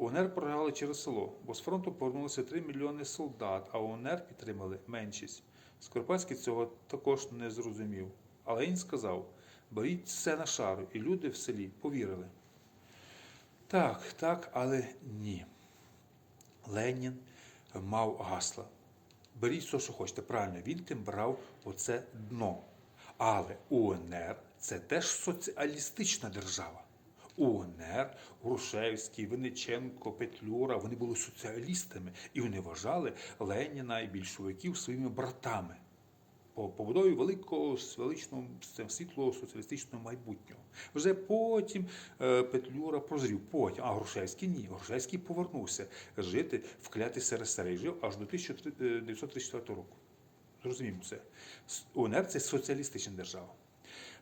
УНР програли через село, бо з фронту повернулося 3 мільйони солдат, а УНР підтримали меншість. Скоропадський цього також не зрозумів. Але він сказав: беріть все на шару, і люди в селі повірили. Так, так, але ні. Ленін мав гасла. Беріть все, що хочете. Правильно, він тим брав оце дно. Але УНР це теж соціалістична держава. УНР, Грушевський, Винниченко, Петлюра вони були соціалістами і вони вважали Леніна і більшовиків своїми братами по побудові великого величного світлого соціалістичного майбутнього. Вже потім е, Петлюра прозрів. Потім, а Грушевський ні. Грушевський повернувся жити в клятий СРСР і жив аж до 1934 року. Зрозуміємо це. УНР це соціалістична держава.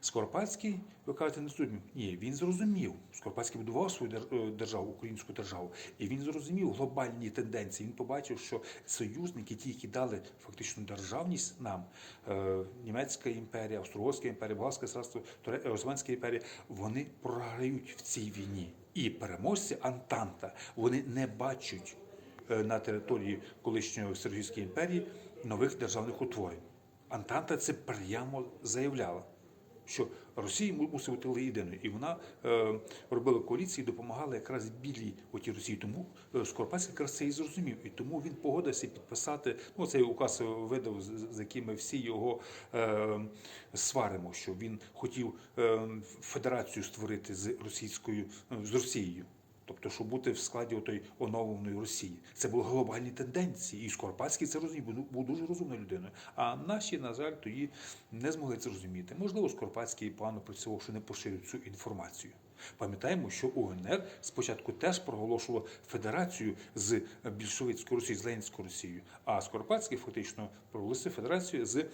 Скоропадський, ви кажете, не зрозумів. Ні, він зрозумів. Скоропадський будував свою е, державу, українську державу, і він зрозумів глобальні тенденції. Він побачив, що союзники, ті, які дали фактично державність нам, е, Німецька імперія, Австро-Угорська імперія, Болгарське царство, е, Османська імперія, вони програють в цій війні. І переможці Антанта вони не бачать на території колишньої Сергійської імперії нових державних утворень. Антанта це прямо заявляла що Росія му- мусить бути єдиною, і вона е, робила коаліції, допомагала якраз білій оті Росії. Тому е, Скоропадський якраз це і зрозумів, і тому він погодився підписати. Ну цей указ видав, з, з яким ми всі його е, сваримо. Що він хотів е, федерацію створити з російською е, з Росією. Тобто, щоб бути в складі отої оновленої Росії, це були глобальні тенденції, і Скоропадський це розумів, був дуже розумною людиною. А наші, на жаль, тоді не змогли це зрозуміти. Можливо, Скоропадський погано працював, що не поширює цю інформацію. Пам'ятаємо, що УНР спочатку теж проголошував федерацію з більшовицькою Росією, з Ленінською Росією, а Скоропадський фактично проголосив федерацію з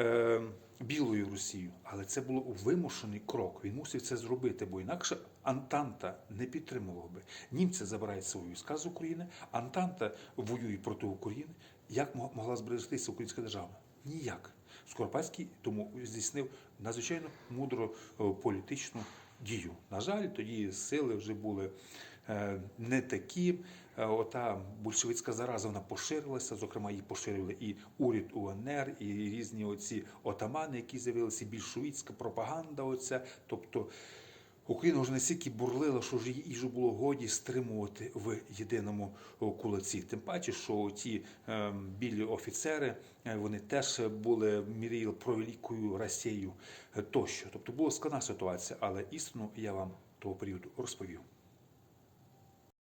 е, Білою Росією. Але це було вимушений крок. Він мусив це зробити, бо інакше Антанта не підтримував би. Німці забирають свої війська з України, Антанта воює проти України. Як мо- могла зберегтися українська держава? Ніяк. Скоропадський тому здійснив надзвичайно мудру е, політичну дію. На жаль, тоді сили вже були не такі. Е, Ота большевицька зараза вона поширилася. Зокрема, її поширили і уряд УНР, і різні оці отамани, які з'явилися, більшовицька пропаганда. Оця, тобто. Україна вже настільки бурлила, що вже її вже було годі стримувати в єдиному кулаці. Тим паче, що ті е, білі офіцери е, вони теж були мріяли про великою Росією е, тощо. Тобто була складна ситуація, але істину я вам того періоду розповів.